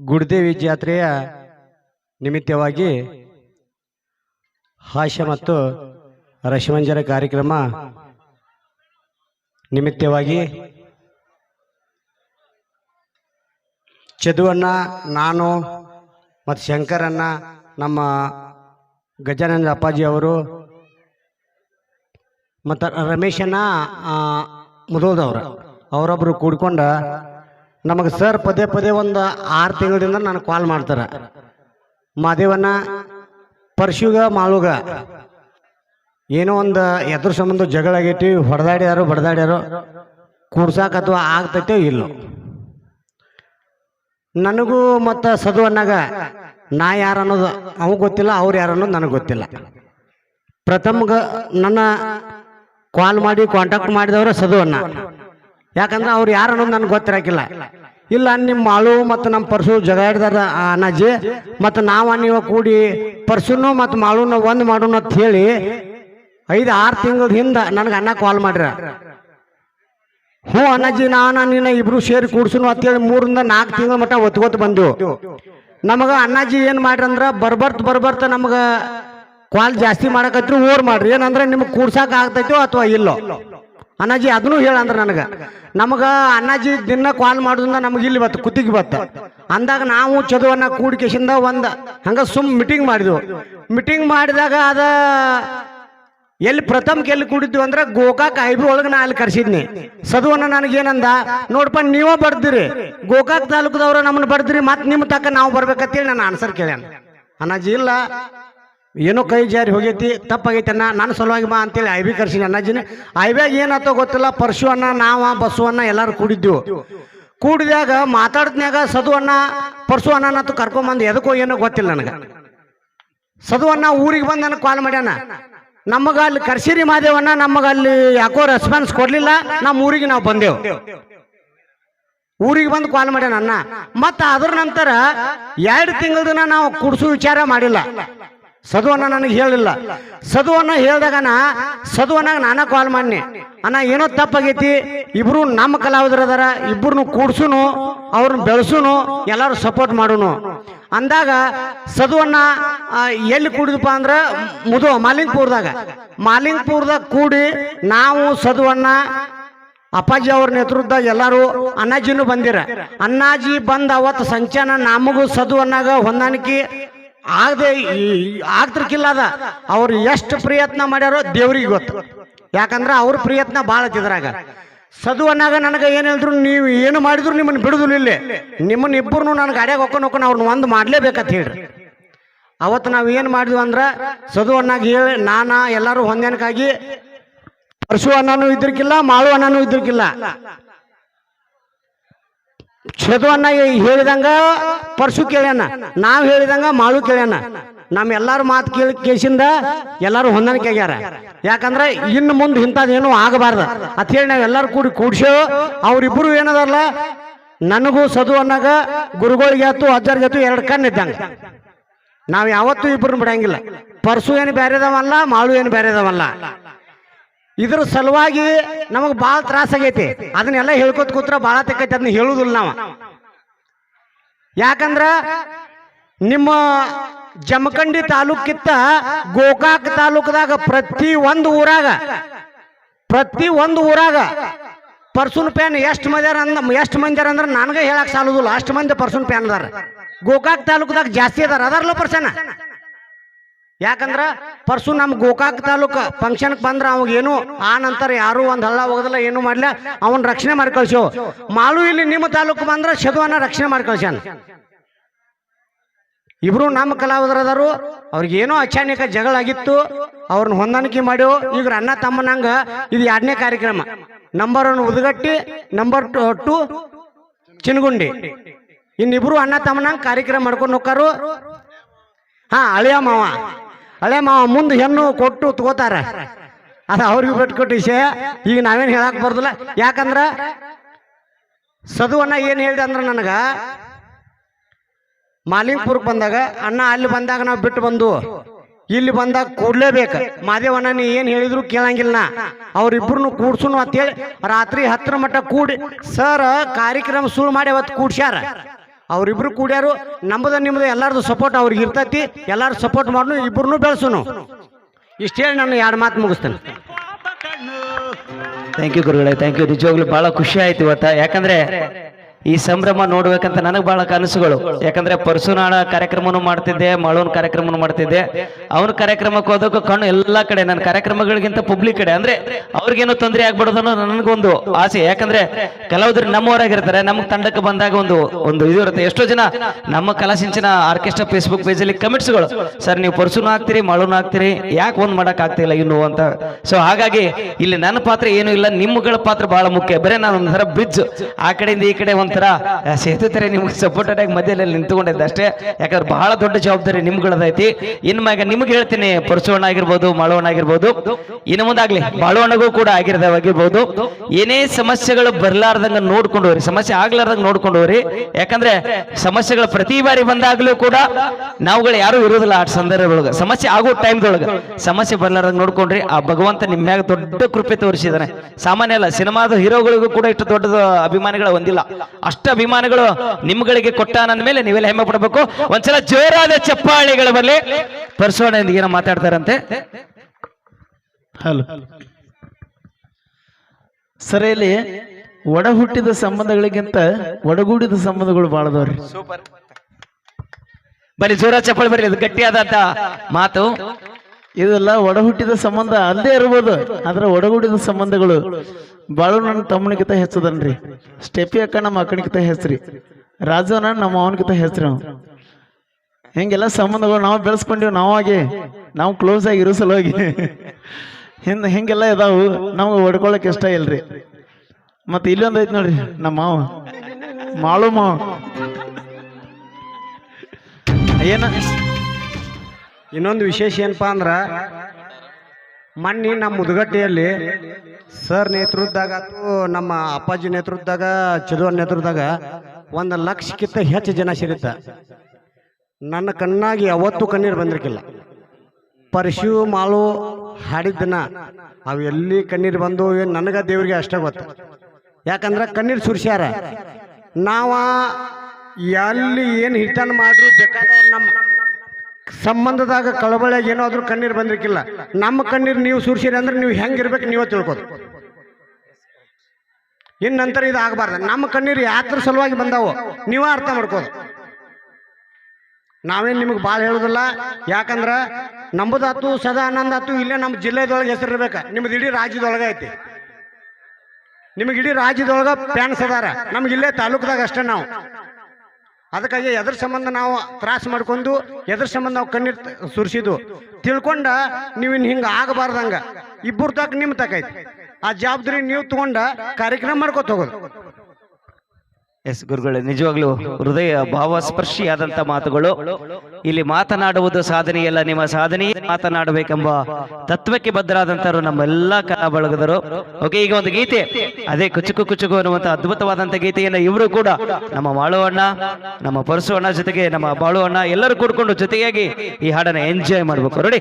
ಗುಡ್ದೇವಿ ಜಾತ್ರೆಯ ನಿಮಿತ್ತವಾಗಿ ಹಾಸ್ಯ ಮತ್ತು ರಶಮಂಜರ ಕಾರ್ಯಕ್ರಮ ನಿಮಿತ್ತವಾಗಿ ಚದುವಣ್ಣ, ನಾನು ಮತ್ತು ಶಂಕರಣ್ಣ, ನಮ್ಮ ಗಜಾನಂದ ಅಪ್ಪಾಜಿ ಅವರು ಮತ್ತು ರಮೇಶಣ್ಣ ಮುದೋದವರು ಅವರೊಬ್ಬರು ಕೂಡ್ಕೊಂಡು ನಮಗೆ ಸರ್ ಪದೇ ಪದೇ ಒಂದು ಆರು ತಿಂಗಳಿಂದ ನನಗೆ ಕಾಲ್ ಮಾಡ್ತಾರೆ. ಮಾದೇವನ್ನ ಪರ್ಶುಗ, ಮಾಳುಗ. ಏನೋ ಒಂದು ಎದ್ರ ಸಂಬಂಧ ಜಗಳ ಆಗೈತಿ, ಹೊಡೆದಾಡ್ಯಾರೋ, ಬಡ್ದಾಡ್ಯಾರೋ, ಕೂಡ್ಸಾಕ ಅಥವಾ ಆಗ್ತೈತೋ ಇಲ್ಲ. ನನಗೂ ಮತ್ತು ಸದು ಅನ್ನಾಗ ನಾ ಯಾರು ಅನ್ನೋದು ಅವ ಗೊತ್ತಿಲ್ಲ, ಅವ್ರು ಯಾರು ಅನ್ನೋದು ನನಗೆ ಗೊತ್ತಿಲ್ಲ. ಪ್ರಥಮ್ಗ ನನ್ನ ಕಾಲ್ ಮಾಡಿ ಕಾಂಟ್ಯಾಕ್ಟ್ ಮಾಡಿದವರು ಸದು ಅಣ್ಣ. ಯಾಕಂದ್ರೆ ಅವ್ರು ಯಾರು ಅನ್ನೋದು ನನಗೆ ಗೊತ್ತಿರಾಕಿಲ್ಲ. ಇಲ್ಲ, ನಿಮ್ಮ ಮಾಳು ಮತ್ತು ನಮ್ಮ ಪರ್ಸು ಜಗಾಡ್ದಾರ ಅಣ್ಣಾಜಿ. ಮತ್ತು ನಾವ ನೀವು ಕೂಡಿ ಪರ್ಸುನು ಮತ್ತು ಮಾಳುನ ಒಂದು ಮಾಡೋಣ ಅಂತ ಹೇಳಿ ಐದು, ಆರು ತಿಂಗಳ ಹಿಂದೆ ನನಗೆ ಅಣ್ಣ ಕಾಲ್ ಮಾಡ್ರ. ಹ್ಞೂ ಅಣ್ಣಾಜಿ, ನಾನು ನಿನ್ನ ಇಬ್ರು ಸೇರಿ ಕೂಡ್ಸುನು ಅಂತೇಳಿ ಮೂರಿಂದ ನಾಲ್ಕು ತಿಂಗಳ ಮಟ್ಟ ಒತ್ಕೋತ ಬಂದೆವು ನಮಗೆ ಅಣ್ಣಾಜಿ ಏನು ಮಾಡ್ರಂದ್ರೆ ಬರ್ಬರ್ತ್, ಬರ್ಬರ್ತ ನಮಗ ಕಾಲ್ ಜಾಸ್ತಿ ಮಾಡಕತ್ರಿ ಓರ್ ಮಾಡ್ರಿ. ಏನಂದ್ರೆ ನಿಮ್ಗೆ ಕೂಡ್ಸಾಕ ಆಗ್ತೈತೋ ಅಥವಾ ಇಲ್ಲೋ? ಅಣ್ಣಾಜಿ, ಅದನ್ನು ಅಂದ್ರೆ ನನಗೆ. ನಮಗೆ ಅಣ್ಣಾಜಿ ದಿನ ಕಾಲ್ ಮಾಡೋದ್ರಿಂದ ನಮ್ಗೆ ಇಲ್ಲಿ ಬತ್ತು ಕುತ್ತಿಗೆ ಬತ್ತ ಅಂದಾಗ ನಾವು ಚದುವನ್ನ ಕೂಡಿಕೆಸಿಂದ ಒಂದು, ಹಂಗ ಸುಮ್ ಮೀಟಿಂಗ್ ಮಾಡಿದ್ವು. ಮೀಟಿಂಗ್ ಮಾಡಿದಾಗ ಅದ ಎಲ್ಲಿ ಪ್ರಥಮಕ್ಕೆ ಎಲ್ಲಿ ಕೂಡಿದ್ವಿ ಅಂದ್ರೆ ಗೋಕಾಕ್ ಐಬಿ ಒಳಗೆ ನಾ ಅಲ್ಲಿ ಕರ್ಸಿದ್ನಿ. ಸದುವನ್ನ ನನಗೇನಂದ ನೋಡಪ್ಪ ನೀವೇ ಬರ್ದಿರಿ. ಗೋಕಾಕ್ ತಾಲೂಕದವ್ರ ನಮ್ಮನ್ನ ಬರ್ದಿರಿ ಮತ್ತೆ ನಿಮ್ಮ ತಕ್ಕ ನಾವು ಬರ್ಬೇಕಂತೇಳಿ ನಾನು ಆನ್ಸರ್ ಕೇಳ್ಯಾನ. ಅಣ್ಣಾಜಿ, ಇಲ್ಲ. ಏನೋ ಕೈ ಜಾರಿ ಹೋಗೈತಿ, ತಪ್ಪಾಗೈತೆ ಅಣ್ಣ. ನನ್ನ ಸಲುವಾಗಿ ಬಾ ಅಂತೇಳಿ ಐಬಿ ಕರ್ಸಿನಿ ಅಣ್ಣಾಜಿನ. ಐಬ್ಯಾಗ ಏನಾಯ್ತೋ ಗೊತ್ತಿಲ್ಲ, ಪರಶು ಅಣ್ಣ, ನಾವ ಬಸ್ಸು ಅಣ್ಣ ಎಲ್ಲರೂ ಕೂಡಿದ್ದೆವು ಕೂಡಿದಾಗ ಮಾತಾಡಿದ್ನಾಗ ಸದು ಅಣ್ಣ, ಪರಶು ಅಣ್ಣನತ್ತು ಕರ್ಕೊಂಬಂದು ಎದಕ್ಕೋ ಏನೋ ಗೊತ್ತಿಲ್ಲ ನನಗೆ. ಸದು ಅಣ್ಣ ಊರಿಗೆ ಬಂದು ನನಗೆ ಕಾಲ್ ಮಾಡ್ಯಾನ. ನಮಗೆ ಅಲ್ಲಿ ಕರ್ಸಿರಿ ಮಾದೇವಣ್ಣ ನಮಗೆ ಅಲ್ಲಿ ಯಾಕೋ ರೆಸ್ಪಾನ್ಸ್ ಕೊಡಲಿಲ್ಲ ನಮ್ಮ ಊರಿಗೆ ನಾವು ಬಂದೆವು. ಊರಿಗೆ ಬಂದು ಕಾಲ್ ಮಾಡ್ಯಾನ ಅಣ್ಣ. ಮತ್ತು ಅದ್ರ ನಂತರ ಎರಡು ತಿಂಗಳ ನಾವು ಕುಡಿಸು ವಿಚಾರ ಮಾಡಿಲ್ಲ. ಸದುವನ್ನ ನನಗೆ ಹೇಳಿಲ್ಲ. ಸದುವನ್ನ ಹೇಳ್ದಾಗನ ಸದುವನ್ನಾಗ ನಾನ ಕಾಲ್ ಮಾಡಿ ಅಣ್ಣ, ಏನೋ ತಪ್ಪಾಗೈತಿ, ಇಬ್ರು ನಮ್ಮ ಕಲಾವಿದರು ಅದಾರ ಇಬ್ರು ಕೂಡ್ಸುನು, ಅವ್ರನ್ನ ಬೆಳೆಸುನು, ಎಲ್ಲರೂ ಸಪೋರ್ಟ್ ಮಾಡುನು. ಅಂದಾಗ ಸದುವನ್ನ ಎಲ್ಲಿ ಕೂಡಿದಪ್ಪ ಅಂದ್ರೆ ಮುದು ಮಾಲಿಂಗ್ಪುರದಾಗ ಮಾಲಿಂಗ್ಪುರದಾಗ ಕೂಡಿ ನಾವು ಸದುವನ್ನ ಅಪ್ಪಾಜಿ ಅವ್ರ ನೇತೃತ್ವದಾಗ ಎಲ್ಲರೂ ಅಣ್ಣಾಜಿನೂ ಬಂದಿರ. ಅಣ್ಣಾಜಿ ಬಂದ ಅವತ್ತು ಸಂಚಾನ ನಮಗೂ ಸದುವನ್ನಾಗ ಹೊಂದಾಣಿಕೆ ಆಗದೆ ಆಗ್ತಿರ್ಕಿಲ್ಲ ಅದ ಅವ್ರು ಎಷ್ಟು ಪ್ರಯತ್ನ ಮಾಡ್ಯಾರೋ ದೇವ್ರಿಗೆ ಗೊತ್ತು. ಯಾಕಂದ್ರೆ ಅವ್ರ ಪ್ರಯತ್ನ ಭಾಳ ಇದ್ರಾಗ. ಸದು ಅನ್ನಾಗ ನನಗೆ ಏನು ಹೇಳಿದ್ರು, ನೀವು ಏನು ಮಾಡಿದ್ರು ನಿಮ್ಮನ್ನ ಬಿಡುದಿಲ್ಲ ಇಲ್ಲಿ. ನಿಮ್ಮನ್ನ ಇಬ್ಬರು ನನ್ನ ಗಾಡಿಯಾಗ ಹೊಕ್ಕೊಂಡು ಹೊಕ್ಕೊಂಡು ಅವ್ರನ್ನ ಒಂದು ಮಾಡ್ಲೇಬೇಕಂತ ಹೇಳ್ರಿ. ಅವತ್ತು ನಾವು ಏನು ಮಾಡಿದ್ವಿ ಅಂದ್ರೆ ಸದು ಅನ್ನಾಗ ಹೇಳಿ, ನಾನಾ ಎಲ್ಲರೂ ಹೊಂದಾಣಿಕಾಗಿ ಪರಶು ಅನ್ನನೂ ಇದ್ರಕ್ಕಿಲ್ಲ ಮಾಳು ಅನ್ನನೂ ಇದ್ರಕ್ಕಿಲ್ಲ ಅನ್ನ ಹೇಳಿದಂಗ ಪರಶು ಕೇಳ್ಯಾನ, ನಾವ್ ಹೇಳಿದಂಗ ಮಾಳು ಕೇಳ್ಯಾನ. ನಮ್ಮ ಎಲ್ಲಾರು ಮಾತು ಕೇಳಿ ಕೇಸಿಂದ ಎಲ್ಲಾರು ಹೊಂದಾಣಿಕೆ ಆಗ್ಯಾರ. ಯಾಕಂದ್ರೆ ಇನ್ನು ಮುಂದೆ ಇಂಥದ್ದೇನು ಆಗಬಾರ್ದು. ಅಂತ ಹೇಳಿ ನಾವ್ ಎಲ್ಲಾರು ಕೂಡಿ ಕೂಡ್ಸೇವು ಅವ್ರಿಬ್ರು ಏನದಲ್ಲ ನನಗೂ ಸದು ಅನ್ನಾಗ ಗುರುಗಳಿಗೆ ಆತು ಅಜ್ಜರ್ಗೆ ಆತು ಎರಡು ಕಣ್ಣು ನಾವು ನಾವ್ ಯಾವತ್ತೂ ಇಬ್ಬರನ್ನ ಬಿಡಂಗಿಲ್ಲ. ಪರ್ಸು ಏನು ಬೇರೆದವಲ್ಲ ಮಾಳು ಏನು ಬೇರೆದವಲ್ಲ ಇದ್ರ ಸಲುವಾಗಿ ನಮಗ್ ತ್ರಾಸ ಆಗೈತಿ. ಅದನ್ನೆಲ್ಲ ಹೇಳ್ಕೊತ ಕೂತ್ರ ಭಾಳ ತಕ್ಕೈತಿ ಅದನ್ನ ಹೇಳುದಿಲ್ಲ ನಾವು. ಯಾಕಂದ್ರ ನಿಮ್ಮ ಜಮಖಂಡಿ ತಾಲೂಕಿತ್ತ ಗೋಕಾಕ್ ತಾಲೂಕದಾಗ ಪ್ರತಿ ಒಂದು ಊರಾಗ, ಪ್ರತಿ ಒಂದು ಊರಾಗ ಪರ್ಸುನ್ ಪ್ಯಾನ್ ಎಷ್ಟು ಮಂದಿ ಅಂದ, ಎಷ್ಟು ಮಂದಿ ಅಂದ್ರೆ ನನಗೆ ಹೇಳಕ್ ಸಾಲುದಿಲ್ಲ. ಅಷ್ಟು ಮಂದಿ ಪರ್ಸುನ್ ಪ್ಯಾನ್ ಅದಾರ. ಗೋಕಾಕ್ ತಾಲೂಕದಾಗ ಜಾಸ್ತಿ ಅದಾರ. ಅದಾರಲ್ಲ ಪರ್ಸನ? ಯಾಕಂದ್ರ ಪರ್ಸು ನಮ್ಮ ಗೋಕಾಕ್ ತಾಲೂಕ ಫಂಕ್ಷನ್ಗೆ ಬಂದ್ರ ಏನು, ಆ ನಂತರ ಯಾರು ಒಂದ್ ಹಳ್ಳ ಹೋಗೋದಿಲ್ಲ, ಏನು ಮಾಡ್ಲ ಅವನ್ ರಕ್ಷಣೆ ಮಾಡಿ ಕಳ್ಸೋ ಮಾಲು ಇಲ್ಲಿ ನಿಮ್ಮ ತಾಲೂಕು ಬಂದ್ರ ಶದುವನ್ನ ರಕ್ಷಣೆ ಮಾಡಿ ಕಳ್ಸ್ಯಾನ ಇಬ್ರು ನಮ್ಮ ಕಲಾವಿದರದಾರು, ಅವ್ರಿಗೆ ಏನೋ ಜಗಳ ಆಗಿತ್ತು, ಅವ್ರನ್ನ ಹೊಂದಾಣಿಕೆ ಮಾಡ್ಯೋ ಈಗ ಅಣ್ಣ ತಮ್ಮನಂಗ ಇದು ಎರಡನೇ ಕಾರ್ಯಕ್ರಮ. Number one Udagatti number two Chinagundi. ಇನ್ನಿಬ್ರು ಅಣ್ಣ ತಮ್ಮನಂಗ ಕಾರ್ಯಕ್ರಮ ಮಾಡ್ಕೊಂಡು ಹೋಗ್ತಾರು ಹಾ, ಅಳಿಯ ಮಾವ. ಹಳೆಯ ಮಾವ, ಮುಂದೆ ಹೆಣ್ಣು ಕೊಟ್ಟು ತಗೋತಾರ. ಅದ ಅವ್ರಿಗೆ ಬಿಟ್ಕೊಟ್ಟು ವಿಷಯ. ಈಗ ನಾವೇನು ಹೇಳಕ್ ಬರ್ದಿಲ್ಲ. ಯಾಕಂದ್ರೆ ಸದುವನ್ನ ಏನು ಹೇಳಿದೆ ಅಂದ್ರೆ ನನಗೆ ಮಾಲಿಂಗ್ಪುರಕ್ಕೆ ಬಂದಾಗ ಅಣ್ಣ ಅಲ್ಲಿ ಬಂದಾಗ ನಾವು ಬಿಟ್ಟು ಬಂದು, ಇಲ್ಲಿ ಬಂದಾಗ ಕೂಡ್ಲೇಬೇಕು. ಮಾದೇವಣ್ಣ, ನೀ ಏನು ಹೇಳಿದ್ರು ಕೇಳಂಗಿಲ್ಲ ಅವ್ರಿಬ್ರು ಕೂಡ್ಸುನು ಅಂತೇಳಿ ರಾತ್ರಿ ಹತ್ತರ ಮಟ್ಟ ಕೂಡಿ, ಸರ್, ಕಾರ್ಯಕ್ರಮ ಶುರು ಮಾಡಿ ಅವತ್ತು ಕೂಡ್ಸ್ಯಾರ. ಅವ್ರಿಬ್ರು ಕೂಡ್ಯಾರು ನಮ್ಮದ ನಿಮ್ಮದು ಎಲ್ಲಾರ್ದು ಸಪೋರ್ಟ್ ಅವ್ರಿಗೆ ಇರ್ತೈತಿ ಎಲ್ಲಾರು ಸಪೋರ್ಟ್ ಮಾಡ್ನು ಇಬ್ಬರನ್ನೂ ಬೆಳೆಸೋನು. ಇಷ್ಟೇ ಹೇಳಿ ನಾನು ಎರಡು ಮಾತು ಮುಗಿಸ್ತೇನೆ. ಥ್ಯಾಂಕ್ ಯು ಗುರುಗಳೇ ಥ್ಯಾಂಕ್ ಯು ನಿಜವಾಗ್ಲೂ ಬಹಳ ಖುಷಿ ಆಯ್ತು ಇವತ್ತು. ಯಾಕಂದ್ರೆ ಈ ಸಂಭ್ರಮ ನೋಡ್ಬೇಕಂತ ನನಗೆ ಬಹಳ ಕನಸುಗಳು. ಯಾಕಂದ್ರೆ ಪರಶುನಾಳ ಕಾರ್ಯಕ್ರಮನು ಮಾಡ್ತಿದ್ದೆ, ಮಳೋನ್ ಕಾರ್ಯಕ್ರಮನೂ ಮಾಡ್ತಿದ್ದೆ. ಅವನ ಕಾರ್ಯಕ್ರಮಕ್ಕೆ ಹೋದಕ್ಕೂ ಕಣ್ಣು ಎಲ್ಲಾ ಕಡೆ ನನ್ನ ಕಾರ್ಯಕ್ರಮಗಳಿಗಿಂತ ಪಬ್ಲಿಕ್ ಕಡೆ. ಅಂದ್ರೆ ಅವ್ರಿಗೇನು ತೊಂದರೆ ಆಗ್ಬಿಡೋದು ನನಗೊಂದು ಆಸೆ. ಯಾಕಂದ್ರೆ ಕೆಲವುದ್ರು ನಮ್ಮವರಾಗಿರ್ತಾರೆ ನಮ್ಗೆ ತಂಡಕ್ಕೆ ಬಂದಾಗ ಒಂದು ಒಂದು ಇದು ಇರುತ್ತೆ. ಎಷ್ಟೋ ಜನ ನಮ್ಮ ಕಲಾಸಿಂಚಿನ ಆರ್ಕೆಸ್ಟ್ರಾ ಫೇಸ್ಬುಕ್ ಪೇಜಲ್ಲಿ ಕಮೆಂಟ್ಸ್ಗಳು ಸರ್, ನೀವು ಪರ್ಸುನ ಹಾಕ್ತೀರಿ ಮಳುನು ಹಾಕ್ತೀರಿ ಯಾಕೆ ಒಂದ್ ಮಾಡಕ್ ಆಗ್ತಿಲ್ಲ ಇನ್ನು? ಅಂತ. ಸೊ ಹಾಗಾಗಿ ಇಲ್ಲಿ ನನ್ನ ಪಾತ್ರ ಏನು ಇಲ್ಲ, ನಿಮ್ಮಗಳ ಪಾತ್ರ ಬಹಳ ಮುಖ್ಯ. ಬರೇ ನಾನು ಒಂಥರ ಬ್ರಿಡ್ಜ್ ಆ ಕಡೆಯಿಂದ ಈ ಕಡೆ ಒಂಥರ ಆ, ಸೇತುತ್ತಾರೆ ತರ ನಿಮ್ಗೆ ಸಪೋರ್ಟೆಡ್ ಆಗಿ ಮಧ್ಯದಲ್ಲಿ ನಿಂತ್ಕೊಂಡಿದ್ದೆ ಅಷ್ಟೇ ಯಾಕಂದ್ರೆ ಬಹಳ ದೊಡ್ಡ ಜವಾಬ್ದಾರಿ ನಿಮ್ಗಳದೈತಿ. ಇನ್ನು ಮ್ಯಾಗ ನಿಮ್ಗೆ ಹೇಳ್ತೀನಿ ಪರಶುವಣ್ಣ ಆಗಿರ್ಬೋದು ಮಾಳವಣ್ಣ ಆಗಿರ್ಬೋದು ಇನ್ನು ಮುಂದಾಗ್ಲಿ ಬಾಳವಣ್ಣಗೂ ಕೂಡ ಆಗಿರದಾಗಿರ್ಬೋದು ಏನೇ ಸಮಸ್ಯೆಗಳು ಬರ್ಲಾರ್ದಂಗ ನೋಡ್ಕೊಂಡು ಹೋಗ್ರಿ. ಸಮಸ್ಯೆ ಆಗ್ಲಾರ್ದಂಗ ನೋಡ್ಕೊಂಡು ಹೋಗ್ರಿ. ಯಾಕಂದ್ರೆ ಸಮಸ್ಯೆಗಳು ಪ್ರತಿ ಬಾರಿ ಬಂದಾಗ್ಲೂ ಕೂಡ ನಾವುಗಳು ಯಾರು ಇರೋದಿಲ್ಲ ಆ ಸಂದರ್ಭದೊಳಗೆ. ಸಮಸ್ಯೆ ಆಗೋ ಟೈಮ್ದೊಳಗೆ ಸಮಸ್ಯೆ ಬರ್ಲಾರ್ದಂಗ ನೋಡ್ಕೊಂಡ್ರಿ. ಆ ಭಗವಂತ ನಿಮ್ಮ ಮ್ಯಾಗ ದೊಡ್ಡ ಕೃಪೆ ತೋರಿಸಿದಾನೆ. ಸಾಮಾನ್ಯ ಅಲ್ಲ ಸಿನಿಮಾದ ಹೀರೋಗಳಿಗೂ ಕೂಡ ಇಷ್ಟು ದೊಡ್ಡ ಅಭಿಮಾನಿಗಳ ಹೊಂದಿಲ್ಲ ಅಷ್ಟು ಅಭಿಮಾನಿಗಳು ನಿಮ್ಗಳಿಗೆ ಕೊಟ್ಟಾನಂದ ಮೇಲೆ ನೀವೆಲ್ಲ ಹೆಮ್ಮೆ ಪಡಬೇಕು. ಒಂದ್ಸಲ ಜೋರಾದ ಚಪ್ಪಾಳಿಗಳ ಬರಲಿ. ಪರ್ಸೋಣ ಏನೋ ಮಾತಾಡ್ತಾರಂತೆ. ಹಲೋ. ಸರ್ ಇಲ್ಲಿ ಒಡ ಹುಟ್ಟಿದ ಸಂಬಂಧಗಳಿಗಿಂತ ಒಡಗೂಡಿದ ಸಂಬಂಧಗಳು ಬಾಳದವ್ರಿ ಬರೀ ಜೋರ ಚಪ್ಪಾಳಿ ಬರಲಿ. ಅದು ಗಟ್ಟಿಯಾದಂತ ಮಾತು. ಇದೆಲ್ಲ ಒಡ ಹುಟ್ಟಿದ ಸಂಬಂಧ ಅಲ್ಲದೆ ಇರ್ಬೋದು. ಆದ್ರೆ ಒಡಹುಟ್ಟಿದ ಸಂಬಂಧಗಳು ಬಾಳು ನನ್ನ ತಮ್ಮನಿಗಿಂತ ಹೆಚ್ಚದನ್ರಿ. ಸ್ಟೆಪಿ ಅಕ್ಕ ನಮ್ಮ ಅಕ್ಕನಿಗಿಂತ ಹೆಸ್ರಿ ರಾಜನ ನಮ್ಮ ಅವನಿಗಿಂತ ಹೆಸ್ರಿ ಹಿಂಗೆಲ್ಲ ಸಂಬಂಧಗಳು ನಾವು ಬೆಳೆಸ್ಕೊಂಡಿವಿ ನಾವಾಗಿ ನಾವು ಕ್ಲೋಸ್ ಆಗಿ ಇರೋ ಸಲುವಾಗಿ. ಹಿಂದೆ ಹಿಂಗೆಲ್ಲ ಇದಾವು. ನಮ್ಗೆ ಹೊಡ್ಕೊಳಕ್ ಇಷ್ಟ ಇಲ್ರಿ. ಮತ್ತೆ ಇಲ್ಲೊಂದು ಐತಿ ನೋಡ್ರಿ ನಮ್ಮ ಮಾವ. ಮಾಳು ಮಾವ. ಏನ? ಇನ್ನೊಂದು ವಿಶೇಷ ಏನಪ್ಪ ಅಂದ್ರೆ ಮಣ್ಣಿ ನಮ್ಮ ಮುದುಗಟ್ಟೆಯಲ್ಲಿ ಸರ್ ನೇತೃತ್ವದಾಗ ನಮ್ಮ ಅಪ್ಪಾಜಿ ನೇತೃತ್ವದಾಗ ಚದುವನ್ ನೇತೃತ್ವದಾಗ ಒಂದು ಲಕ್ಷಕ್ಕಿಂತ ಹೆಚ್ಚು ಜನ ಸಿಗುತ್ತ ನನ್ನ ಕಣ್ಣಾಗಿ ಯಾವತ್ತೂ ಕಣ್ಣೀರು ಬಂದಿರಕಿಲ್ಲ. ಪರಶು ಮಾಳು ಹಾಡಿದ್ದನ ಅವು ಎಲ್ಲಿ ಕಣ್ಣೀರು ಬಂದು ನನಗ ದೇವ್ರಿಗೆ ಅಷ್ಟೇ ಗೊತ್ತು. ಯಾಕಂದ್ರೆ ಕಣ್ಣೀರು ಸುರಿಸ್ಯಾರ. ನಾವ ಎಲ್ಲಿ ಏನು ಹಿಟ್ಟನ್ನು ಮಾಡಿದ್ರು ಬೇಕಾದವ್ರು ನಮ್ಮ ಸಂಬಂಧದಾಗ ಕಳವಳಿಯಾಗ ಏನಾದರೂ ಕಣ್ಣೀರು ಬಂದಿರಕ್ಕಿಲ್ಲ ನಮ್ಮ ಕಣ್ಣೀರು ನೀವು ಸುರಿಸಿರಿ ಅಂದ್ರೆ ನೀವು ಹೆಂಗಿರ್ಬೇಕು ನೀವೇ ತಿಳ್ಕೊದು. ಇನ್ನು ನಂತರ ಇದು ಆಗಬಾರ್ದು. ನಮ್ಮ ಕಣ್ಣೀರು ಯಾತ್ರ ಸಲುವಾಗಿ ಬಂದಾವು ನೀವೇ ಅರ್ಥ ಮಾಡ್ಕೋದು. ನಾವೇನು ನಿಮಗೆ ಭಾಳ ಹೇಳೋದಿಲ್ಲ. ಯಾಕಂದ್ರೆ ನಂಬುದಾತು, ಸದಾ ಇಲ್ಲೇ ನಮ್ಮ ಜಿಲ್ಲೆದೊಳಗೆ ಹೆಸರಿರ್ಬೇಕ ನಿಮ್ದು ಇಡೀ ರಾಜ್ಯದೊಳಗೆ ಐತಿ. ನಿಮಗೆ ರಾಜ್ಯದೊಳಗೆ ಫ್ಯಾನ್ಸ್ ಅದಾರ. ನಮ್ಗೆ ಇಲ್ಲೇ ತಾಲೂಕದಾಗ ಅಷ್ಟೇ ನಾವು. ಅದಕ್ಕಾಗಿ ಎದ್ರ ಸಂಬಂಧ ನಾವು ತ್ರಾಸ ಮಾಡ್ಕೊಂಡು ಎದ್ರ ಸಂಬಂಧ ನಾವು ಕಣ್ಣೀರು ಸುರಿಸಿದ್ದು. ತಿಳ್ಕೊಂಡ ನೀವಿನ್ ಹಿಂಗೆ ಆಗಬಾರ್ದಂಗ. ಇಬ್ಬರು ತಕ್ಕ ನಿಮ್ಮ ತಕೈತಿ ಆ ಜವಾಬ್ದಾರಿ ನೀವು ತಗೊಂಡ ಕಾರ್ಯಕ್ರಮ ಮಾಡ್ಕೊತ ಹೋಗೋದು. ಎಸ್ ಗುರುಗಳೇ, ನಿಜವಾಗ್ಲೂ ಹೃದಯ ಭಾವ ಸ್ಪರ್ಶಿಯಾದಂತ ಮಾತುಗಳು. ಇಲ್ಲಿ ಮಾತನಾಡುವುದು ಸಾಧನೆಯಲ್ಲ, ನಿಮ್ಮ ಸಾಧನೆ ಮಾತನಾಡಬೇಕೆಂಬ ತತ್ವಕ್ಕೆ ಬದ್ಧರಾದಂತರು ನಮ್ಮೆಲ್ಲ ಕಲಾ ಬಳಗದರು ಓಕೆ, ಈಗ ಒಂದು ಗೀತೆ. ಅದೇ ಕುಚುಕು ಕುಚುಕು ಅನ್ನುವಂತ ಅದ್ಭುತವಾದಂತ ಗೀತೆಯನ್ನ ಇವರು ಕೂಡ ನಮ್ಮ ಮಾಳು ಅಣ್ಣ, ನಮ್ಮ ಪರಸು ಅಣ್ಣ ಜೊತೆಗೆ ನಮ್ಮ ಬಾಳು ಅಣ್ಣ ಎಲ್ಲರೂ ಕೂಡ್ಕೊಂಡು ಜೊತೆಯಾಗಿ ಈ ಹಾಡನ್ನ ಎಂಜಾಯ್ ಮಾಡ್ಬೇಕು. ನೋಡಿ